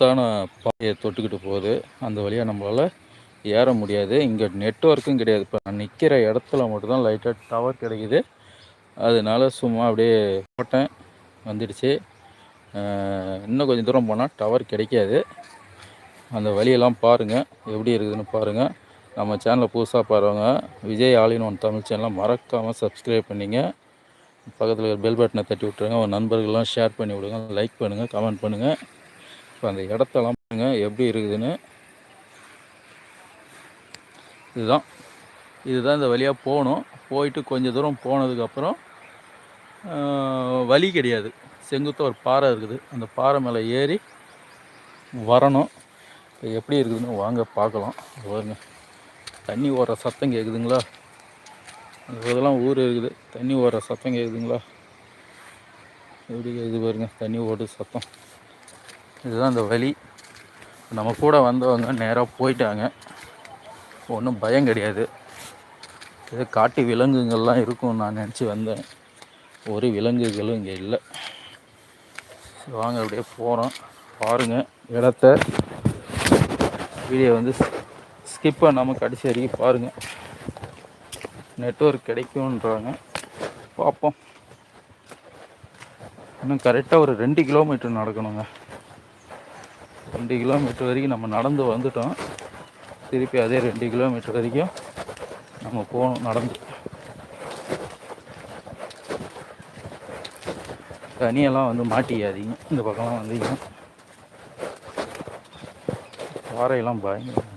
தான பாதையை தொட்டுக்கிட்டு போகுது. அந்த வழியாக நம்மளால் ஏற முடியாது. இங்கே நெட்ஒர்க்கும் கிடையாது. இப்போ நான் நிற்கிற இடத்துல மட்டும்தான் லைட்டாக டவர் கிடைக்குது. அதனால சும்மா அப்படியே போட்டேன். வந்துடுச்சு. இன்னும் கொஞ்சம் தூரம் போனால் டவர் கிடைக்காது. அந்த வழியெல்லாம் பாருங்கள் எப்படி இருக்குதுன்னு பாருங்கள் நம்ம சேனலை புதுசாக பாருங்க விஜய் ஆலின் ஒன் தமிழ் சேனலை மறக்காமல் சப்ஸ்கிரைப் பண்ணிங்க. பக்கத்தில் பெல் பட்டனை தட்டி விட்ருங்க உங்கள் நண்பர்கள்லாம் ஷேர் பண்ணி விடுங்க. லைக் பண்ணுங்கள் கமெண்ட் பண்ணுங்கள் இப்போ அந்த இடத்தெல்லாம் பாருங்க எப்படி இருக்குதுன்னு. இதுதான். இதுதான் இந்த வழியாக போகணும். போயிட்டு கொஞ்சம் தூரம் போனதுக்கப்புறம் வழி கிடையாது. செங்குத்த ஒரு பாறை இருக்குது. அந்த பாறை மேலே ஏறி வரணும். இப்போ எப்படி இருக்குதுன்னு வாங்க பார்க்கலாம். பாருங்க. தண்ணி ஓடுற சத்தம் கேட்குதுங்களா இதெல்லாம் ஊர் இருக்குது. தண்ணி ஓடுற சத்தம் கேட்குதுங்களா எப்படி கேட்குது பாருங்க தண்ணி ஓடுற சத்தம். இதுதான் இந்த வழி நம்ம கூட வந்தவங்க நேராக போயிட்டாங்க. ஒன்றும் பயம் கிடையாது. இது காட்டு விலங்குகள்லாம் இருக்கும் நான் நினச்சி வந்தேன். ஒரு விலங்குகளும் இங்கே இல்லை. வாங்க அப்படியே போகிறோம் பாருங்கள் இடத்த வீடியோ வந்து ஸ்கிப் பண்ணாமல் கடைசி வரைக்கும் பாருங்கள் நெட்ஒர்க் கிடைக்கும்ன்றாங்க. பார்ப்போம். இன்னும் கரெக்டாக ஒரு ரெண்டு கிலோமீட்டர் நடக்கணுங்க. ரெண்டு கிலோமீட்டர் வரைக்கும் நம்ம நடந்து வந்துட்டோம். திருப்பி அதே ரெண்டு கிலோமீட்டர் வரைக்கும் நம்ம போகணும் நடந்து. தனியெல்லாம் வந்து மாட்டிக்காதீங்க. இந்த பக்கம்லாம் வந்தீங்க பாறையெல்லாம் பயங்கரம்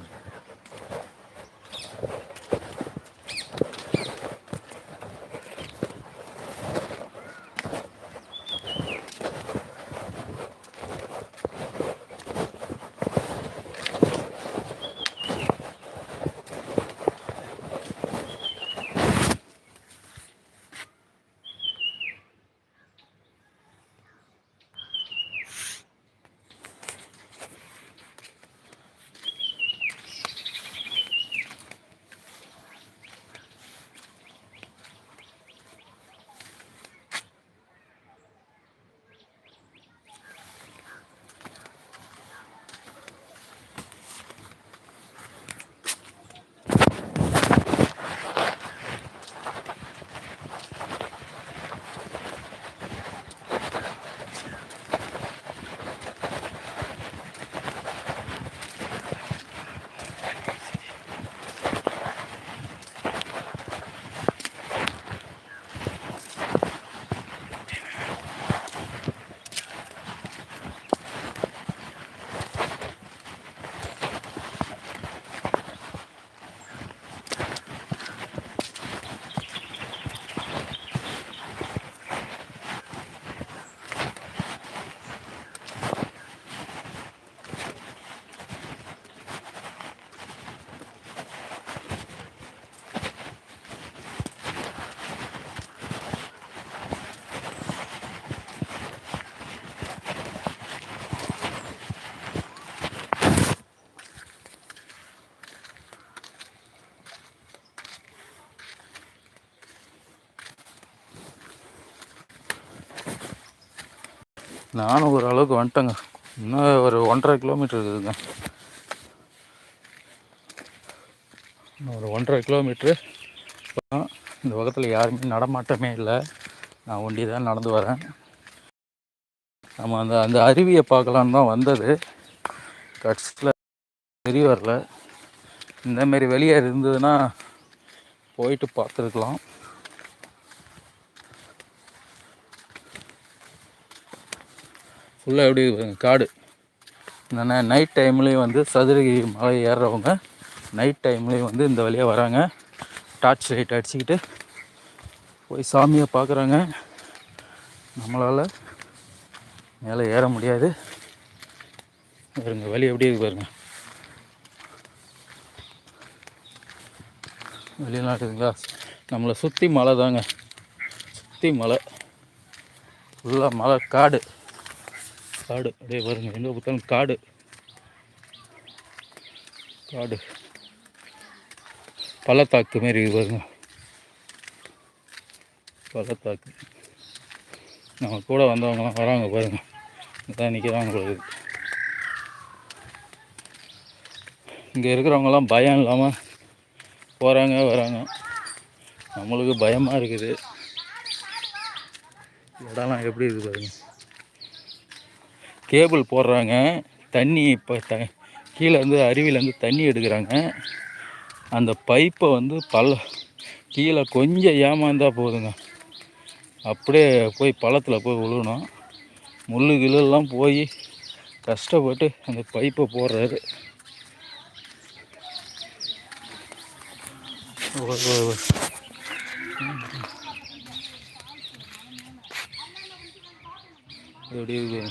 நானும் ஓரளவுக்கு வந்துட்டேங்க. இன்னும் ஒரு ஒன்றரை கிலோமீட்டர் இருக்குதுங்க. இன்னும் ஒரு ஒன்றரை கிலோமீட்ரு இந்த பக்கத்தில் யாருமே நடமாட்டமே இல்லை. நான் ஒண்டி தான் நடந்து வரேன். நம்ம அந்த அந்த அருவியை பார்க்கலான்னு தான் வந்தது. கட்ஸில் தெரிய வரல. இந்தமாரி வெளியே இருந்ததுன்னா போயிட்டு பார்த்துருக்கலாம். ஃபுல்லாக எப்படி காடு? இந்த நைட் டைம்லேயும் வந்து சதுரகிரி மலை ஏறுறவங்க நைட் டைம்லேயும் வந்து இந்த வழியாக வராங்க. டார்ச் லைட் அடிச்சுக்கிட்டு போய் சாமியை பார்க்குறாங்க. நம்மளால் மேலே ஏற முடியாது. பாருங்க வழி எப்படி இருக்கு பாருங்க. வெளிநாட்டுங்களா நம்மளை சுற்றி மலை தாங்க. சுற்றி மலை. ஃபுல்லாக மலை காடு. காடு. அப்படியே பாருங்க எங்கே பார்த்தாலும் காடு. காடு. பள்ளத்தாக்கு மாரி பாருங்க. பள்ளத்தாக்கு. நம்ம கூட வந்தவங்கலாம் வராங்க பாருங்க. இதான் நிற்கிறாங்க உங்களுக்கு இங்கே இருக்கிறவங்கலாம் பயம் இல்லாமல் போகிறாங்க வராங்க. நம்மளுக்கு பயமாக இருக்குது. இடம்லாம் எப்படி இருக்குது பாருங்கள் கேபிள் போடுறாங்க. தண்ணி இப்போ த கீழேருந்து அருவியிலேருந்து தண்ணி எடுக்கிறாங்க. அந்த பைப்பை வந்து பல கீழே கொஞ்சம் ஏமாந்தால் போதுங்க. அப்படியே போய் பள்ளத்தில் போய் விழுணும் முள்ளு கிள்ளெல்லாம் போய் கஷ்டப்பட்டு அந்த பைப்பை போடுறாரு. எப்படி இருக்கு?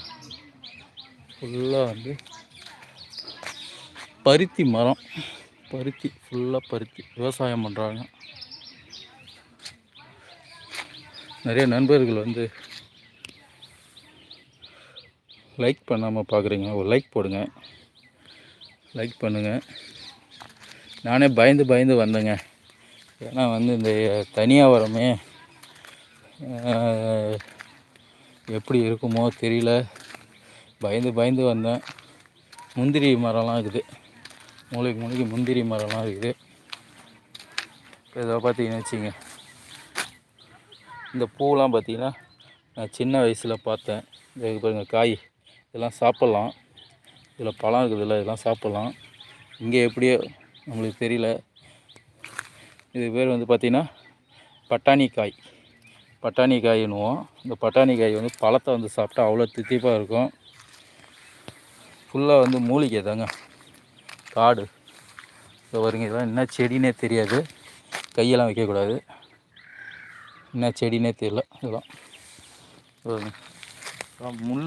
ஃபுல்லாக வந்து பருத்தி மரம். பருத்தி ஃபுல்லாக பருத்தி. விவசாயம் பண்ணுறாங்க நிறைய நண்பர்கள் வந்து லைக் பண்ணாமல் பார்க்குறீங்க ஒரு லைக் போடுங்க. லைக் பண்ணுங்கள் நானே பயந்து பயந்து வந்தேங்க. ஏன்னா வந்து இந்த தனியாக வரமே எப்படி இருக்குமோ தெரியல. பயந்து பயந்து வந்தேன். முந்திரி மரம்லாம் இருக்குது. மூளைக்கு மூளைக்கு முந்திரி மரம்லாம் இருக்குது. இதை பார்த்தீங்கன்னு வச்சுங்க. இந்த பூலாம் பார்த்தீங்கன்னா நான் சின்ன வயசில் பார்த்தேன். இது பாருங்க காய். இதெல்லாம் சாப்பிட்லாம். இதில் பழம் இருக்குதுல்ல இதெல்லாம் சாப்பிட்லாம். இங்கே எப்படியோ நம்மளுக்கு தெரியல. இது பேர் வந்து பார்த்திங்கன்னா பட்டாணி காய் பட்டாணி காயின்னுவோம் இந்த பட்டாணி காய் வந்து பழத்தை வந்து சாப்பிட்டா அவ்வளோ தித்திப்பாக இருக்கும். ஃபுல்லாக வந்து மூலிகை தாங்க. காடு. இப்போ வருங்க இதெல்லாம் என்ன செடினே தெரியாது. கையெல்லாம் வைக்கக்கூடாது. என்ன செடினே தெரியல இதெல்லாம். இதெல்லாம் முள்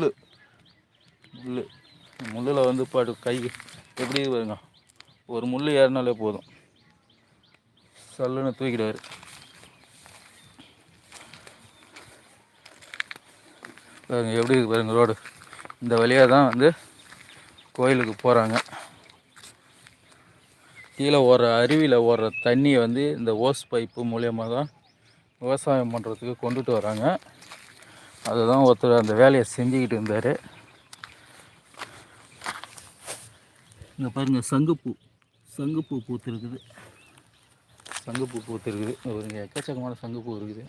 முள் முள்ளில் வந்து பாட்டு கை. எப்படி வருங்க ஒரு முள் ஏறினாலே போதும். சல்லுன்னு தூக்கிடுவார். பாருங்க எப்படி இருக்கு பாருங்க ரோடு. இந்த வழியாக தான் வந்து கோயிலுக்கு போகிறாங்க கீழே ஓடுற அருவியில் ஓடுற தண்ணியை வந்து இந்த ஓஸ் பைப்பு மூலியமாக தான் விவசாயம் பண்ணுறதுக்கு கொண்டுட்டு வராங்க. அதுதான் ஒருத்தர் அந்த வேலையை செஞ்சுக்கிட்டு இருந்தார். இங்கே பாருங்கள் சங்குப்பூ. சங்குப்பூ பூத்துருக்குது. சங்குப்பூ பூத்துருக்குது. ஒரு எக்கச்சக்கமான சங்குப்பூ இருக்குது.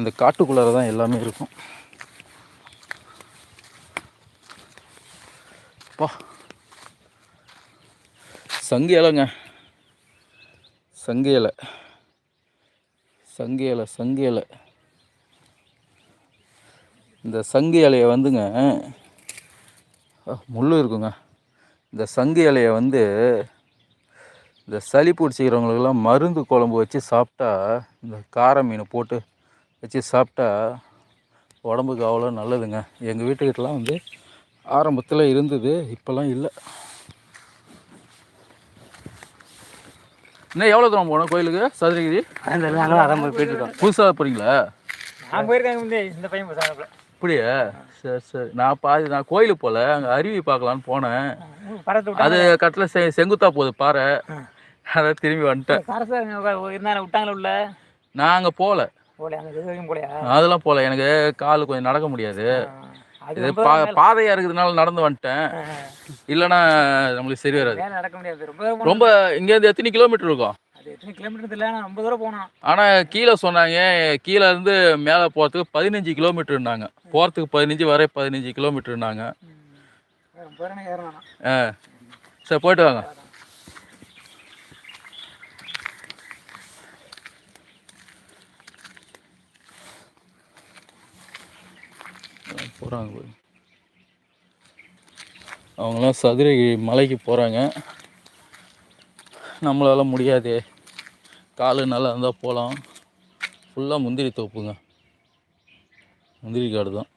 அந்த காட்டுக்குள்ளார தான் எல்லாமே இருக்கும். அப்பா சங்கு இலைங்க. சங்கு இலை. சங்கு இலை சங்கு இலை. இந்த சங்கு இலையை வந்துங்க முள் இருக்குங்க. இந்த சங்கு இலையை வந்து இந்த சளி பிடிச்சிக்கிறவங்களுக்கெல்லாம் மருந்து குழம்பு வச்சு சாப்பிட்டா இந்த கார மீன் போட்டு வச்சு சாப்பிட்டா உடம்புக்கு அவ்வளோ நல்லதுங்க. எங்கள் வீட்டுக்கிட்டலாம் வந்து ஆரம்பத்தில் இருந்தது இப்போல்லாம் இல்லை. இன்னும் எவ்வளோ தூரம் போகணும் கோயிலுக்கு? சதுரகிரி? நாங்களும் போயிட்டு புதுசாக போகிறீங்களா நான் போயிருக்கேன் இந்த பையன் அப்படியா? சரி சரி. நான் பாதி நான் கோயிலுக்கு போகல அங்கே அருவி பார்க்கலான்னு போனேன். அது கட்டில் செ செங்குத்தா போகுது பாறை. அதை திரும்பி வந்துட்டேன். விட்டாங்களே உள்ள? நான் அங்கே போகல அதெல்லாம் போகல எனக்கு கால் கொஞ்சம் நடக்க முடியாது. இது பா பாதையாக இருக்கிறதுனால நடந்து வந்துட்டேன். இல்லைன்னா நம்மளுக்கு சரி வராது. நடக்க முடியாது. ரொம்ப. ரொம்ப இங்கேருந்து எத்தனை கிலோமீட்டர் இருக்கும்? அது எத்தனை கிலோமீட்டர் ரொம்ப தூரம் போனோம் ஆனால் கீழே சொன்னாங்க கீழே இருந்து மேலே போகிறதுக்கு பதினஞ்சு கிலோமீட்டர்னாங்க. போகிறதுக்கு பதினஞ்சு வர பதினஞ்சு ரொம்ப தூரம் ஏறணும் ஆ. சரி போயிட்டு வாங்க. போகிறாங்க போய் அவங்களாம் சதுரகிரி மலைக்கு போகிறாங்க நம்மளால முடியாது. காலு நல்லா இருந்தால் போகலாம் ஃபுல்லாக முந்திரி தோப்புங்க. முந்திரி காடு தான்.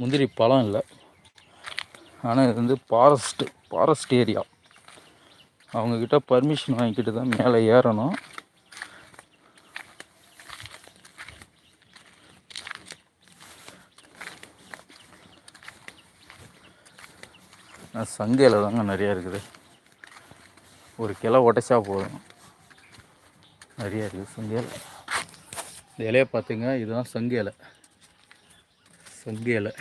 முந்திரி பழம் இல்லை. ஆனால் இது வந்து ஃபாரஸ்ட்டு ஃபாரஸ்ட் ஏரியா அவங்கக்கிட்ட பர்மிஷன் வாங்கிக்கிட்டு தான் மேலே ஏறணும். சங்கையில் தாங்க நிறையா இருக்குது. ஒரு கிளை உடைச்சா போதும். நிறைய இருக்குது சங்க இலை. இந்த இலையை பார்த்துங்க இதுதான் சங்கு இலை.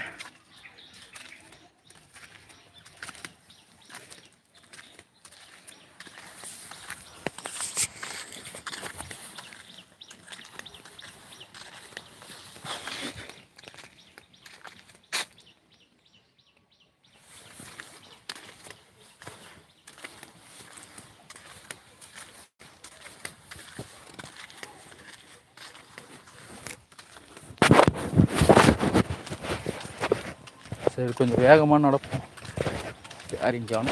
சரி கொஞ்சம் வேகமாக நடப்போம் யாரையும் நல்லா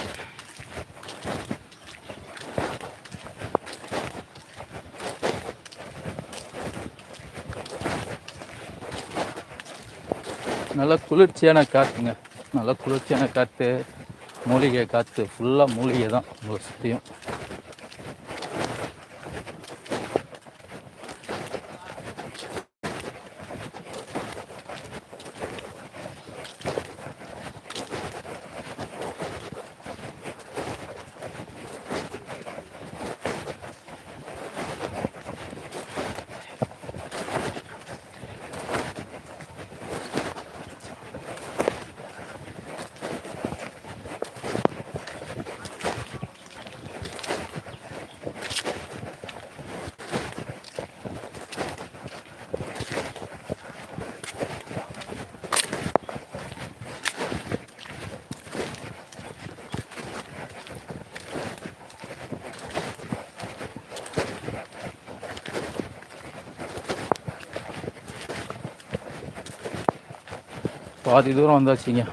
நல்ல குளிர்ச்சியான காற்றுங்க நல்ல குளிர்ச்சியான காற்று மூலிகை காற்று ஃபுல்லாக மூலிகை தான் உங்களை சுற்றியும் பாதி தூரம் வந்தாச்சுங்க.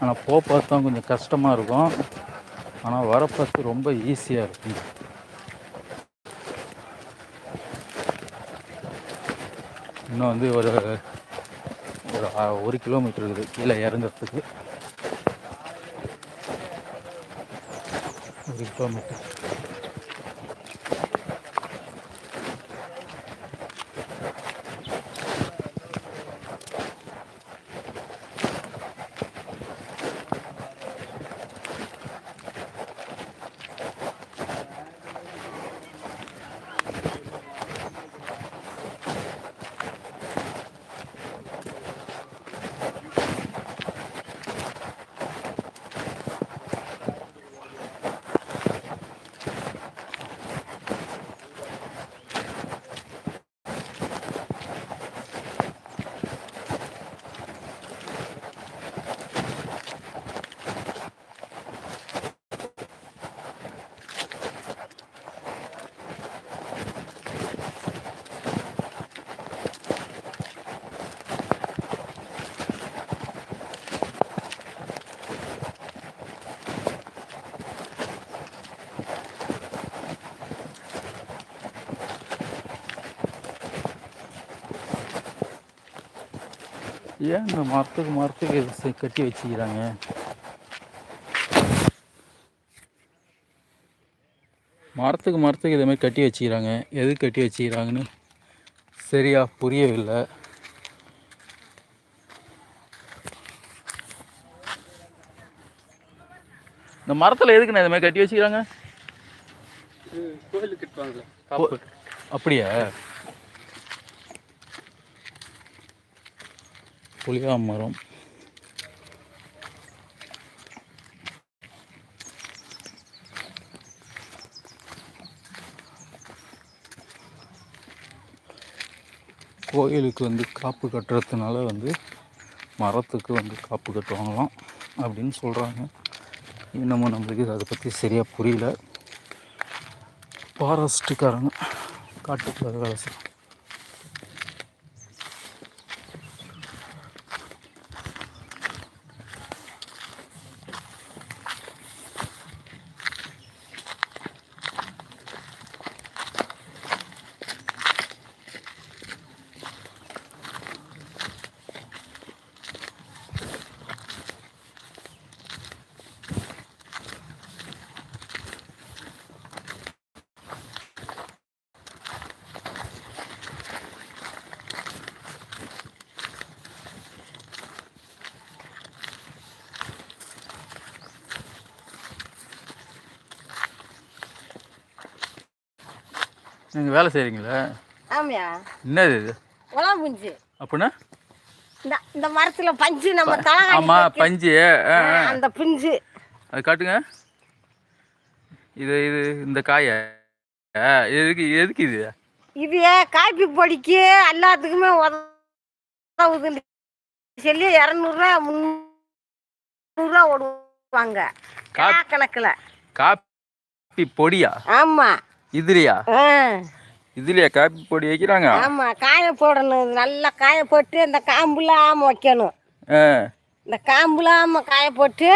ஆனால் போக தான் கொஞ்சம் கஷ்டமாக இருக்கும். ஆனால் வர பார்த்து ரொம்ப ஈஸியாக இருக்குங்க. இன்னும் வந்து ஒரு ஒரு ஒரு கிலோமீட்டர் இருக்குது. கீழே இறங்கிறதுக்கு. ஒரு கிலோமீட்டர். ஏன் இந்த மரத்துக்கு மரத்துக்கு இது கட்டி வச்சுக்கிறாங்க? மரத்துக்கு மரத்துக்கு இதே மாதிரி கட்டி வச்சுக்கிறாங்க. எது கட்டி வச்சுக்கிறாங்கன்னு சரியா புரியவில்லை. இந்த மரத்தில் எதுக்குண்ணே இது மாதிரி கட்டி வச்சுக்கிறாங்க? கோயிலுக்கு அப்படியா? புளியா மரம். கோயிலுக்கு வந்து காப்பு கட்டுறதுனால வந்து மரத்துக்கு வந்து காப்பு கட்டுவாங்களாம் அப்படின்னு சொல்கிறாங்க இன்னமும் நம்மளுக்கு அதை பற்றி சரியாக புரியல. ஃபாரஸ்ட்டுக்காரங்க காட்டுக்கு வேலை செய்யும் நீங்கள் வேலை செய்கிறீங்களா ஆமையா. என்னது இது? உலாம் புஞ்சு அப்படின்னா? இந்த இந்த மரத்துல பஞ்சு நம்ம தலை ஆமாம் பஞ்சு. அந்த பிஞ்சு. அது காட்டுங்க. இது இது இந்த காயை. எதுக்கு எதுக்கு இது? இது காப்பி பொடிக்கு எல்லாத்துக்குமே உதவுதுன்னு சொல்லி இரநூறுவா முந்நூறுரூவா ஓடுவாங்க. கணக்கில் காப்பி பொடியா? ஆமா. இதுலையா? இதுலையா காப்பி பொடி வைக்கிறாங்க? ஆமா காய போடணும். நல்லா காய போட்டு அந்த காம்புல ஆம வைக்கணும். இந்த காம்புலாம காய போட்டு